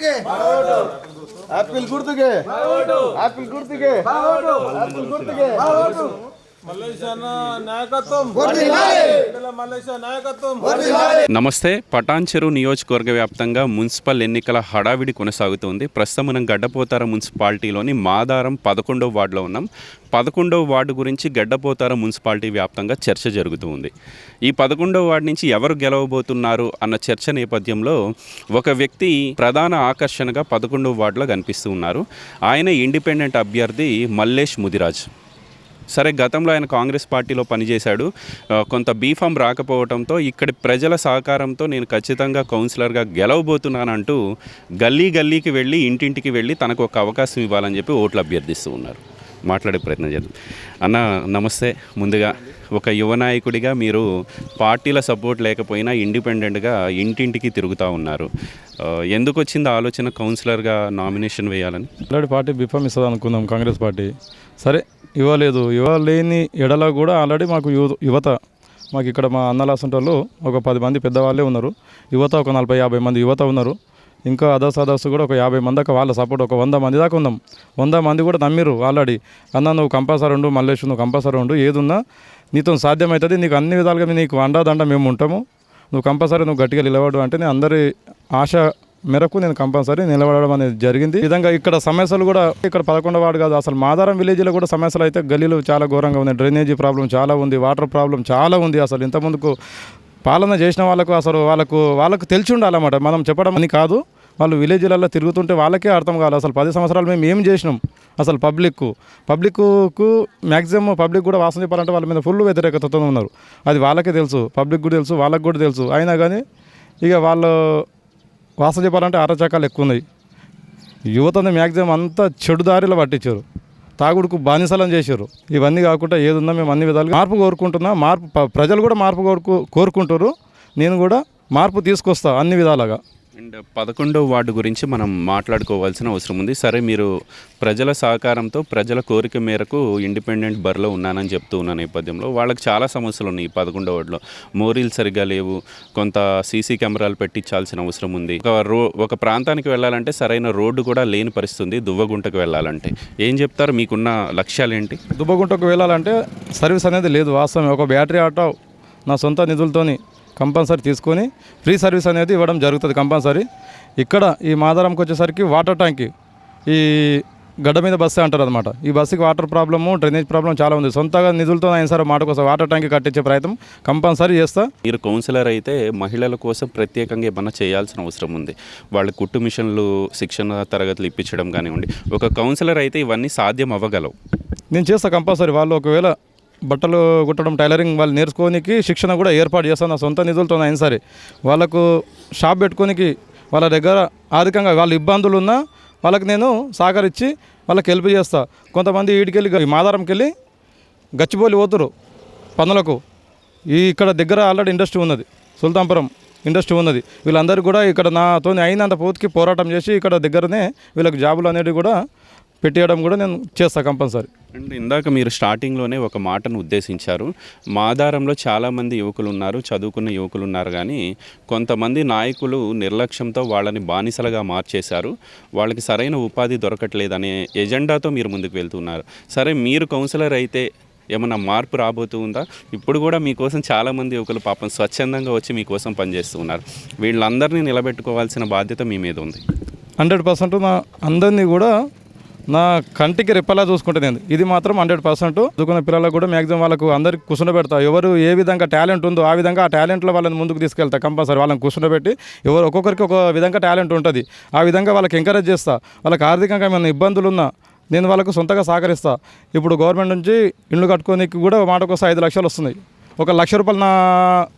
గుర్తుకే ఆపిల్ గుర్తుకే ఆపిల్ గుర్తుకే ఆపిల్ గుర్తుకే మల్లేశాన నాయకత్వం? మల్లేశ నాయకత్వం? నమస్తే పటాన్చెరు నియోజకవర్గ వ్యాప్తంగా మున్సిపల్ ఎన్నికల హడావిడి కొనసాగుతోంది. ప్రస్తుతం మనం గడ్డపోతార మున్సిపాలిటీలోని మాదారం పదకొండవ వార్డులో ఉన్నాం. పదకొండవ వార్డు గురించి గడ్డపోతార మున్సిపాలిటీ వ్యాప్తంగా చర్చ జరుగుతూ ఉంది ఈ పదకొండవ వార్డు నుంచి ఎవరు గెలవబోతున్నారు అన్న చర్చ నేపథ్యంలో ఒక వ్యక్తి ప్రధాన ఆకర్షణగా పదకొండవ వార్డులో కనిపిస్తూ ఉన్నారు. ఆయన ఇండిపెండెంట్ అభ్యర్థి మల్లేష్ ముదిరాజ్. సరే గతంలో ఆయన కాంగ్రెస్ పార్టీలో పనిచేశాడు. కొంత బీఫామ్ రాకపోవడంతో ఇక్కడి ప్రజల సహకారంతో నేను ఖచ్చితంగా కౌన్సిలర్గా గెలవబోతున్నానంటూ గల్లీ గల్లీకి వెళ్ళి ఇంటింటికి వెళ్ళి తనకు ఒక అవకాశం ఇవ్వాలని చెప్పి ఓట్లు అభ్యర్థిస్తూ ఉన్నారు. మాట్లాడే ప్రయత్నం చేద్దాం. అన్న నమస్తే. ముందుగా ఒక యువ నాయకుడిగా మీరు పార్టీల సపోర్ట్ లేకపోయినా ఇండిపెండెంట్గా ఇంటింటికి తిరుగుతూ ఉన్నారు. ఎందుకు వచ్చింది ఆలోచన కౌన్సిలర్గా నామినేషన్ వేయాలని? ఇలాంటి పార్టీ బిఫామ్ ఇస్తుంది అనుకుందాం కాంగ్రెస్ పార్టీ. సరే ఇవ్వలేదు. ఇవ్వలేని ఎడల కూడా ఆల్రెడీ మాకు యువ యువత మాకు ఇక్కడ మా అన్నలాసంటోళ్ళు ఒక పది మంది పెద్దవాళ్ళే ఉన్నారు. యువత ఒక నలభై యాభై మంది యువత ఉన్నారు. ఇంకా అదర్స్ అదర్స్ కూడా ఒక యాభై మంది దాకా వాళ్ళ సపోర్ట్ ఒక వంద మంది దాకా ఉందాం వంద మంది కూడా నమ్మిరు ఆల్రెడీ. అన్న నువ్వు కంపల్సరీ ఉండు మల్లేష్ నువ్వు కంపల్సరీ ఉండు ఏదున్నా నీతో సాధ్యమవుతుంది నీకు అన్ని విధాలుగా నీకు అండాదండ మేము ఉంటాము. నువ్వు కంపల్సరీ నువ్వు గట్టిగా నిలబడు అంటే నేను అందరి ఆశ మేరకు నేను కంపల్సరీ నిలబడడం అనేది జరిగింది. విధంగా ఇక్కడ సమస్యలు కూడా ఇక్కడ పదకొండవ వాడు కాదు అసలు మాదారం విలేజ్లో కూడా సమస్యలు అయితే గల్లీలు చాలా ఘోరంగా ఉన్నాయి. డ్రైనేజీ ప్రాబ్లం చాలా ఉంది వాటర్ ప్రాబ్లం చాలా ఉంది అసలు. ఇంతకుముందుకు పాలన చేసిన వాళ్ళకు అసలు వాళ్ళకు వాళ్ళకు తెలిసి ఉండాలన్నమాట. మనం చెప్పడం అని కాదు. వాళ్ళు విలేజ్లలో తిరుగుతుంటే వాళ్ళకే అర్థం కాదు అసలు పది సంవత్సరాలు మేము ఏం చేసినాం? అసలు పబ్లిక్కు పబ్లిక్కు మ్యాక్సిమం పబ్లిక్ కూడా వాసన చెప్పాలంటే వాళ్ళ మీద ఫుల్ వ్యతిరేకతతో ఉన్నారు. అది వాళ్ళకే తెలుసు పబ్లిక్ కూడా తెలుసు వాళ్ళకు కూడా తెలుసు. అయినా కానీ ఇక వాళ్ళు వాసన చెప్పాలంటే అరచకాలు ఎక్కువ ఉన్నాయి యువతని మ్యాక్సిమం అంతా చెడు దారిలో పట్టించారు. తాగుడుకు బానిసలం చేశారు. ఇవన్నీ కాకుండా ఏదున్నా మేము అన్ని విధాలుగా మార్పు కోరుకుంటున్నా మార్పు ప్రజలు కూడా మార్పు కోరుకు కోరుకుంటారు నేను కూడా మార్పు తీసుకొస్తా అన్ని విధాలుగా. అండ్ పదకొండవ వార్డు గురించి మనం మాట్లాడుకోవాల్సిన అవసరం ఉంది. సరే మీరు ప్రజల సహకారంతో ప్రజల కోరిక మేరకు ఇండిపెండెంట్ బర్లో ఉన్నానని చెప్తూ ఉన్న నేపథ్యంలో వాళ్ళకి చాలా సమస్యలు ఉన్నాయి ఈ పదకొండవ వార్డులో. మోరీలు సరిగ్గా లేవు కొంత సీసీ కెమెరాలు పెట్టించాల్సిన అవసరం ఉంది. ఒక రో ఒక ప్రాంతానికి వెళ్ళాలంటే సరైన రోడ్డు కూడా లేని పరిస్థితి ఉంది దువ్వగుంటకు వెళ్ళాలంటే. ఏం చెప్తారు? మీకున్న లక్ష్యాలు ఏంటి దుబ్బగుంటకు వెళ్ళాలంటే సర్వీస్ అనేది లేదు. వాస్తవం ఒక బ్యాటరీ ఆటో నా సొంత నిధులతోని కంపల్సరీ తీసుకొని ఫ్రీ సర్వీస్ అనేది ఇవ్వడం జరుగుతుంది కంపల్సరీ. ఇక్కడ ఈ మాదారంకి వచ్చేసరికి వాటర్ ట్యాంక్ ఈ గడ్డ మీద బస్సే అంటారు అనమాట ఈ బస్సుకి వాటర్ ప్రాబ్లము డ్రైనేజ్ ప్రాబ్లం చాలా ఉంది. సొంతగా నిధులతో అయినా సరే మాట కోసం వాటర్ ట్యాంక్ కట్టించే ప్రయత్నం కంపల్సరీ చేస్తా. మీరు కౌన్సిలర్ అయితే మహిళల కోసం ప్రత్యేకంగా ఏమన్నా చేయాల్సిన అవసరం ఉంది. వాళ్ళ కుట్టు మిషన్లు శిక్షణ తరగతులు ఇప్పించడం కానివ్వండి. ఒక కౌన్సిలర్ అయితే ఇవన్నీ సాధ్యం అవ్వగలవు. నేను చేస్తా కంపల్సరీ. వాళ్ళు ఒకవేళ బట్టలు కుట్టడం టైలరింగ్ వాళ్ళు నేర్చుకోనికి శిక్షణ కూడా ఏర్పాటు చేస్తాను. నా సొంత నిధులతో అయినా సరే. వాళ్ళకు షాప్ పెట్టుకోనికి వాళ్ళ దగ్గర ఆర్థికంగా వాళ్ళ ఇబ్బందులు ఉన్నా వాళ్ళకి నేను సహకరించి వాళ్ళకి హెల్ప్ చేస్తా. కొంతమంది వీటికెళ్ళి మాదారంకి వెళ్ళి గచ్చిబౌలి పోతురు పనులకు. ఈ ఇక్కడ దగ్గర ఆల్రెడీ ఇండస్ట్రీ ఉన్నది. సుల్తాంపురం ఇండస్ట్రీ ఉన్నది. వీళ్ళందరూ కూడా ఇక్కడ నాతో అయినంత పూర్తికి పోరాటం చేసి ఇక్కడ దగ్గరనే వీళ్ళకి జాబులు అనేవి కూడా పెట్టేయడం కూడా నేను చేస్తా కంపల్సరీ. అండ్ ఇందాక మీరు స్టార్టింగ్లోనే ఒక మాటను ఉద్దేశించారు. మాదారంలో చాలామంది యువకులు ఉన్నారు చదువుకున్న యువకులు ఉన్నారు కానీ కొంతమంది నాయకులు నిర్లక్ష్యంతో వాళ్ళని బానిసలుగా మార్చేశారు. వాళ్ళకి సరైన ఉపాధి దొరకట్లేదనే ఎజెండాతో మీరు ముందుకు వెళ్తున్నారు. సరే మీరు కౌన్సిలర్ అయితే ఏమన్నా మార్పు రాబోతూ ఉందా? ఇప్పుడు కూడా మీకోసం చాలామంది యువకులు పాపం స్వచ్ఛందంగా వచ్చి మీకోసం పనిచేస్తూ ఉన్నారు వీళ్ళందరినీ నిలబెట్టుకోవాల్సిన బాధ్యత మీ మీద ఉంది. హండ్రెడ్ పర్సెంట్ మా అందరినీ కూడా నా కంటికి రెప్పలా చూసుకుంటే నేను. ఇది మాత్రం హండ్రెడ్ పర్సెంట్. చదువుకున్న పిల్లలకు కూడా మ్యాక్సిమం వాళ్ళకు అందరికి కూర్చుండబెడతా. ఎవరు ఏ విధంగా టాలెంట్ ఉందో ఆ విధంగా ఆ టాలెంట్లో వాళ్ళని ముందుకు తీసుకెళ్తా కంపల్సరీ వాళ్ళని కూర్చుండబెట్టి ఎవరు ఒక్కొక్కరికి ఒక విధంగా టాలెంట్ ఉంటుంది. ఆ విధంగా వాళ్ళకి ఎంకరేజ్ చేస్తా. వాళ్ళకి ఆర్థికంగా ఏమైనా ఇబ్బందులు ఉన్నా నేను వాళ్ళకు సొంతగా సహకరిస్తా. ఇప్పుడు గవర్నమెంట్ నుంచి ఇల్లు కట్టుకోనికి కూడా మాటకోసం ఐదు లక్షలు వస్తున్నాయి. ఒక లక్ష రూపాయలు నా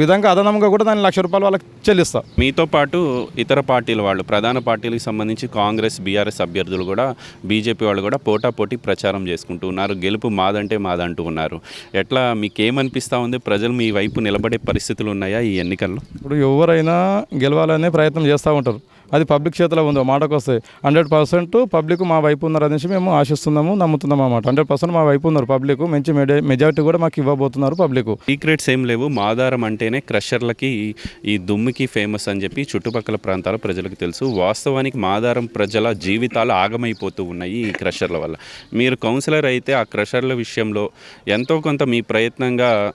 విధంగా అదనంగా కూడా దాని లక్ష రూపాయలు వాళ్ళకి చెల్లిస్తా. మీతో పాటు ఇతర పార్టీల వాళ్ళు ప్రధాన పార్టీలకు సంబంధించి కాంగ్రెస్ బీఆర్ఎస్ అభ్యర్థులు కూడా బీజేపీ వాళ్ళు కూడా పోటాపోటీ ప్రచారం చేసుకుంటూ ఉన్నారు. గెలుపు మాదంటే మాదంటూ ఉన్నారు. ఎట్లా మీకు ఏమనిపిస్తూ ఉంది? ప్రజలు మీ వైపు నిలబడే పరిస్థితులు ఉన్నాయా ఈ ఎన్నికల్లో? ఇప్పుడు ఎవరైనా గెలవాలనే ప్రయత్నం చేస్తూ ఉంటారు. అది పబ్లిక్ చేతిలో ఉంది. మాటకు వస్తే హండ్రెడ్ పర్సెంట్ పబ్లిక్ మా వైపు ఉన్నారు అనేసి మేము ఆశిస్తున్నాము నమ్ముతున్నాం అన్నమాట. హండ్రెడ్ పర్సెంట్ మా వైపు ఉన్నారు పబ్లిక్. మంచి మెజారిటీ కూడా మాకు ఇవ్వబోతున్నారు పబ్లిక్. సీక్రెట్స్ ఏం లేవు. మాదారం అంటేనే క్రషర్లకి ఈ దుమ్మికి ఫేమస్ అని చెప్పి చుట్టుపక్కల ప్రాంతాల ప్రజలకు తెలుసు. వాస్తవానికి మాదారం ప్రజల జీవితాలు ఆగమైపోతూ ఉన్నాయి ఈ క్రషర్ల వల్ల. మీరు కౌన్సిలర్ అయితే ఆ క్రషర్ల విషయంలో ఎంతో కొంత మీ ప్రయత్నంగా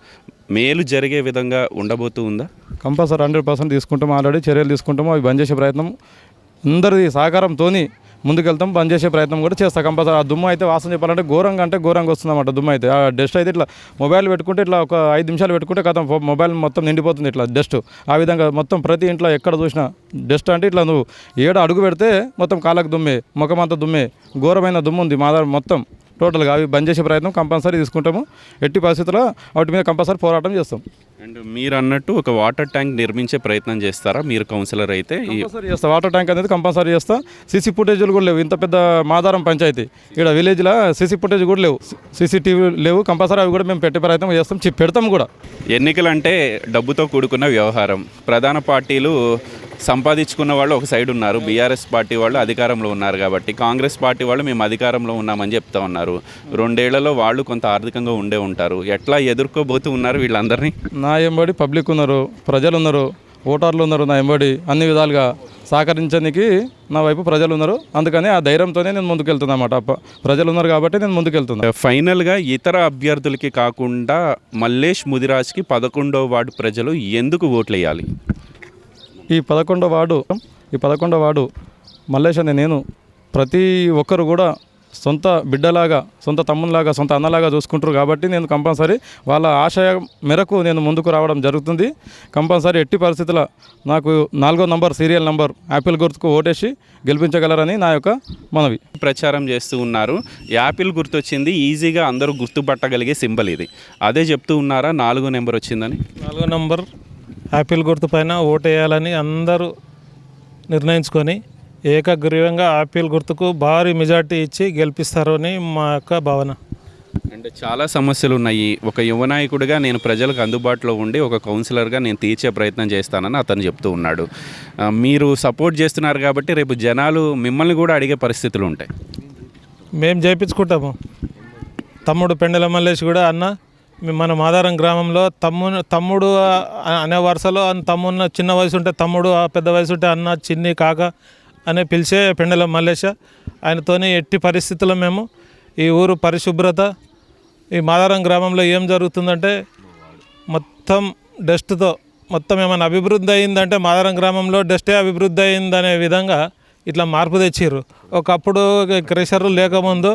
మేలు జరిగే విధంగా ఉండబోతూ ఉందా? కంపల్సరీ హండ్రెడ్ పర్సెంట్ తీసుకుంటాం ఆల్రెడీ చర్యలు తీసుకుంటాము అవి బంద్ చేసే ప్రయత్నం. అందరిది సహకారంతో ముందుకెళ్తాం బంద్ చేసే ప్రయత్నం కూడా చేస్తాం. కంపల్సరీ ఆ దుమ్ము అయితే వాసన చెప్పాలంటే ఘోరంగా అంటే ఘోరంగా వస్తుందన్నమాట దుమ్ము అయితే. ఆ డస్ట్ అయితే ఇట్లా మొబైల్ పెట్టుకుంటే ఇట్లా ఒక ఐదు నిమిషాలు పెట్టుకుంటే కథం. మొబైల్ మొత్తం నిండిపోతుంది ఇట్లా డస్ట్. ఆ విధంగా మొత్తం ప్రతి ఇంట్లో ఎక్కడ చూసినా డస్ట్ అంటే ఇట్లా నువ్వు ఏడ అడుగు పెడితే మొత్తం కాళ్ళకు దుమ్మే అంతా దుమ్మే ఘోరమైన దుమ్ము ఉంది మా మొత్తం. టోటల్గా అవి బంద్ చేసే ప్రయత్నం కంపల్సరీ తీసుకుంటాము. ఎట్టి పరిస్థితుల్లో వాటి మీద కంపల్సరీ పోరాటం చేస్తాం. అండ్ మీరు అన్నట్టు ఒక వాటర్ ట్యాంక్ నిర్మించే ప్రయత్నం చేస్తారా? మీరు కౌన్సిలర్ అయితే కంపల్సరీ చేస్తా. వాటర్ ట్యాంక్ అనేది కంపల్సరీ చేస్తా. సీసీ ఫుటేజ్లు కూడా లేవు. ఇంత పెద్ద మాదారం పంచాయతీ. ఇక్కడ విలేజ్లో సీసీ ఫుటేజ్ కూడా లేవు. సీసీటీవీ లేవు. కంపల్సరీ అవి కూడా మేము పెట్టే ప్రయత్నం చేస్తాం. పెడతాం కూడా. ఎన్నికలంటే డబ్బుతో కూడుకున్న వ్యవహారం. ప్రధాన పార్టీలు సంపాదించుకున్న వాళ్ళు ఒక సైడ్ ఉన్నారు. బీఆర్ఎస్ పార్టీ వాళ్ళు అధికారంలో ఉన్నారు కాబట్టి కాంగ్రెస్ పార్టీ వాళ్ళు మేము అధికారంలో ఉన్నామని చెప్తా ఉన్నారు. రెండేళ్ళలో వాళ్ళు కొంత ఆర్థికంగా ఉండే ఉంటారు. ఎట్లా ఎదుర్కోబోతూ ఉన్నారు వీళ్ళందరినీ? నా ఎంబడి పబ్లిక్ ఉన్నారు ప్రజలు ఉన్నారు ఓటర్లు ఉన్నారు నా ఎంబడి. అన్ని విధాలుగా సహకరించడానికి నా వైపు ప్రజలు ఉన్నారు. అందుకని ఆ ధైర్యంతోనే నేను ముందుకెళ్తున్నా అన్నమాట. ప్రజలు ఉన్నారు కాబట్టి నేను ముందుకెళ్తున్నా. ఫైనల్గా ఇతర అభ్యర్థులకి కాకుండా మల్లేష్ ముదిరాజ్కి పదకొండో వార్డు ప్రజలు ఎందుకు ఓట్లు వేయాలి ఈ పదకొండో వార్డు ఈ పదకొండో వార్డు మల్లేష్ అనే నేను ప్రతి ఒక్కరు కూడా సొంత బిడ్డలాగా సొంత తమ్మునిలాగా సొంత అన్నలాగా చూసుకుంటారు కాబట్టి నేను కంపల్సరీ వాళ్ళ ఆశయ మేరకు నేను ముందుకు రావడం జరుగుతుంది. కంపల్సరీ ఎట్టి పరిస్థితుల నాకు నాలుగో నంబర్ సీరియల్ నంబర్ యాపిల్ గుర్తుకు ఓటేసి గెలిపించగలరని నా యొక్క మనవి. ప్రచారం చేస్తూ ఉన్నారు. యాపిల్ గుర్తొచ్చింది ఈజీగా అందరూ గుర్తుపట్టగలిగే సింబల్ ఇది. అదే చెప్తూ ఉన్నారా? నాలుగో నెంబర్ వచ్చిందని? నాలుగో నంబర్ యాపిల్ గుర్తు పైన ఓటేయాలని అందరూ నిర్ణయించుకొని ఏకగ్రీవంగా యాపిల్ గుర్తుకు భారీ మెజార్టీ ఇచ్చి గెలిపిస్తారని మా యొక్క భావన. అండ్ చాలా సమస్యలు ఉన్నాయి ఒక యువ నాయకుడిగా నేను ప్రజలకు అందుబాటులో ఉండి ఒక కౌన్సిలర్గా నేను తీర్చే ప్రయత్నం చేస్తానని అతను చెప్తూ ఉన్నాడు. మీరు సపోర్ట్ చేస్తున్నారు కాబట్టి రేపు జనాలు మిమ్మల్ని కూడా అడిగే పరిస్థితులు ఉంటాయి. మేము చేయించుకుంటాము. తమ్ముడు పెండల మల్లేష్ కూడా అన్న మన మాదారం గ్రామంలో తమ్ముడు తమ్ముడు అనే వరుసలో తమ్మున్న చిన్న వయసు ఉంటే తమ్ముడు ఆ పెద్ద వయసు ఉంటే అన్న చిన్ని కాక అనే పిలిచే పెండల మల్లేశ. ఆయనతోని ఎట్టి పరిస్థితుల్లో మేము ఈ ఊరు పరిశుభ్రత ఈ మాదారం గ్రామంలో ఏం జరుగుతుందంటే మొత్తం డస్ట్తో మొత్తం ఏమైనా అభివృద్ధి అయిందంటే మాదారం గ్రామంలో డస్టే అభివృద్ధి అయిందనే విధంగా ఇట్లా మార్పు తెచ్చిర్రు. ఒకప్పుడు క్రెషర్లు లేకముందు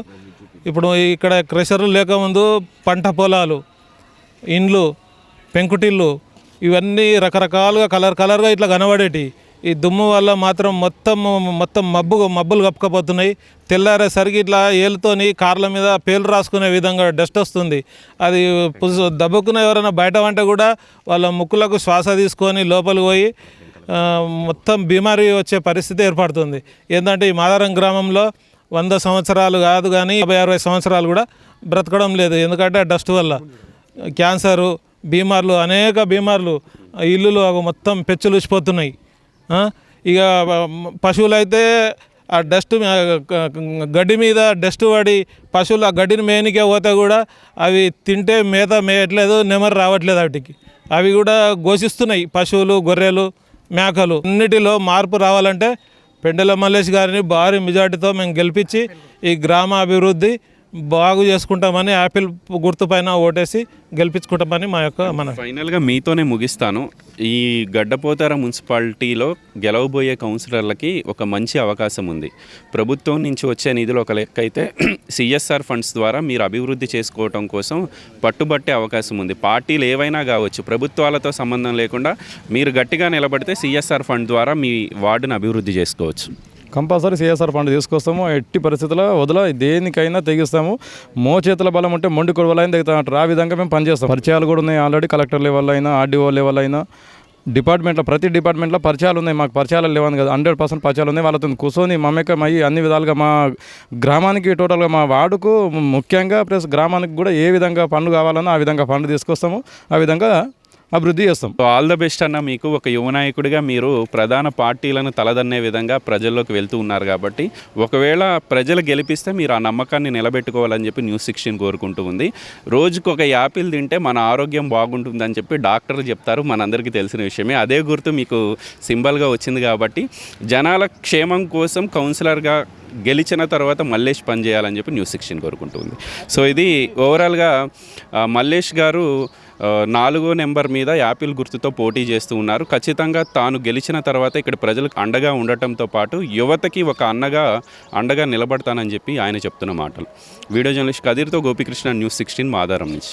ఇప్పుడు ఇక్కడ క్రెషర్లు లేకముందు పంట పొలాలు ఇండ్లు పెంకుటిల్లు ఇవన్నీ రకరకాలుగా కలర్ కలర్గా ఇట్లా కనబడేటి. ఈ దుమ్ము వల్ల మాత్రం మొత్తం మొత్తం మబ్బు మబ్బులు కప్పుకపోతున్నాయి. తెల్లారేసరికి ఇట్లా ఏలుతోని కార్ల మీద పేలు రాసుకునే విధంగా డస్ట్ వస్తుంది. అది దబ్బుకున్న ఎవరైనా బయట వంట కూడా వాళ్ళ ముక్కులకు శ్వాస తీసుకొని లోపలికి పోయి మొత్తం బీమారీ వచ్చే పరిస్థితి ఏర్పడుతుంది. ఏంటంటే ఈ మాదారం గ్రామంలో వంద సంవత్సరాలు కాదు కానీ యాభై అరవై సంవత్సరాలు కూడా బ్రతకడం లేదు. ఎందుకంటే డస్ట్ వల్ల క్యాన్సరు బీమార్లు అనేక బీమార్లు ఇల్లులు అవి మొత్తం పెచ్చులుసిపోతున్నాయి ఇక పశువులైతే ఆ డస్ట్ గడ్డి మీద డస్ట్ పడి పశువులు ఆ గడ్డిని మేనికే పోతే కూడా అవి తింటే మేత మేయట్లేదు నెమరు రావట్లేదు వాటికి. అవి కూడా ఘోషిస్తున్నాయి పశువులు గొర్రెలు మేకలు. అన్నిటిలో మార్పు రావాలంటే పెండల మల్లేష్ గారిని భారీ మెజార్టీతో మేము గెలిపించి ఈ గ్రామ అభివృద్ధి బాగు చేసుకుంటామని యాపిల్ గుర్తుపైన ఓటేసి గెలిపించుకుంటామని మా యొక్క మన ఫైనల్గా మీతోనే ముగిస్తాను. ఈ గడ్డపోతార మున్సిపాలిటీలో గెలవబోయే కౌన్సిలర్లకి ఒక మంచి అవకాశం ఉంది. ప్రభుత్వం నుంచి వచ్చే నిధులు ఒక లెక్క అయితే సిఎస్ఆర్ ఫండ్స్ ద్వారా మీరు అభివృద్ధి చేసుకోవటం కోసం పట్టుబట్టే అవకాశం ఉంది. పార్టీలు ఏవైనా కావచ్చు ప్రభుత్వాలతో సంబంధం లేకుండా మీరు గట్టిగా నిలబడితే సిఎస్ఆర్ ఫండ్ ద్వారా మీ వార్డును అభివృద్ధి చేసుకోవచ్చు. కంపల్సరీ సిఎస్ఆర్ ఫండ్ తీసుకొస్తాము. ఎట్టి పరిస్థితుల్లో వదల దేనికైనా తెగిస్తాము. మో చేతుల బలం ఉంటే మొండి కొడవలైనా తెగుతామంటారు ఆ విధంగా మేము పనిచేస్తాం. పరిచయాలు కూడా ఉన్నాయి ఆల్రెడీ. కలెక్టర్ లెవెల్ అయినా ఆర్డీఓ లెవెల్ అయినా డిపార్ట్మెంట్లో ప్రతి డిపార్ట్మెంట్లో పరిచయాలు ఉన్నాయి. మాకు పరిచయాలు లేవని కదా. హండ్రెడ్ పర్సెంట్ పరిచయాలు ఉన్నాయి. వాళ్ళతో కూర్చొని మమేకం అయ్యి అన్ని విధాలుగా మా గ్రామానికి టోటల్గా మా వార్డుకు ముఖ్యంగా ప్లస్ గ్రామానికి కూడా ఏ విధంగా ఫండ్ కావాలన్నా ఆ విధంగా ఫండ్ తీసుకొస్తాము. ఆ విధంగా అభివృద్ధి చేస్తాం. ఆల్ ద బెస్ట్ అన్న మీకు ఒక యువ నాయకుడిగా మీరు ప్రధాన పార్టీలను తలదన్నే విధంగా ప్రజల్లోకి వెళ్తూ ఉన్నారు కాబట్టి ఒకవేళ ప్రజలు గెలిపిస్తే మీరు ఆ నమ్మకాన్ని నిలబెట్టుకోవాలని చెప్పి న్యూస్ సిక్స్టీన్ కోరుకుంటూ ఉంది. రోజుకు ఒక యాపిల్ తింటే మన ఆరోగ్యం బాగుంటుందని చెప్పి డాక్టర్లు చెప్తారు మనందరికీ తెలిసిన విషయమే. అదే గుర్తు మీకు సింబల్గా వచ్చింది కాబట్టి జనాల క్షేమం కోసం కౌన్సిలర్గా గెలిచిన తర్వాత మల్లేష్ పనిచేయాలని చెప్పి న్యూస్ సిక్స్టీన్ కోరుకుంటుంది సో ఇది ఓవరాల్గా మల్లేష్ గారు నాలుగో నెంబర్ మీద యాపిల్ గుర్తుతో పోటీ చేస్తూ ఉన్నారు. ఖచ్చితంగా తాను గెలిచిన తర్వాత ఇక్కడ ప్రజలకు అండగా ఉండటంతో పాటు యువతకి ఒక అన్నగా అండగా నిలబడతానని చెప్పి ఆయన చెప్తున్న మాటలు. వీడియో జర్నలిస్ట్ కదిర్తో గోపికృష్ణ న్యూస్ సిక్స్టీన్ మాధారం నుంచి.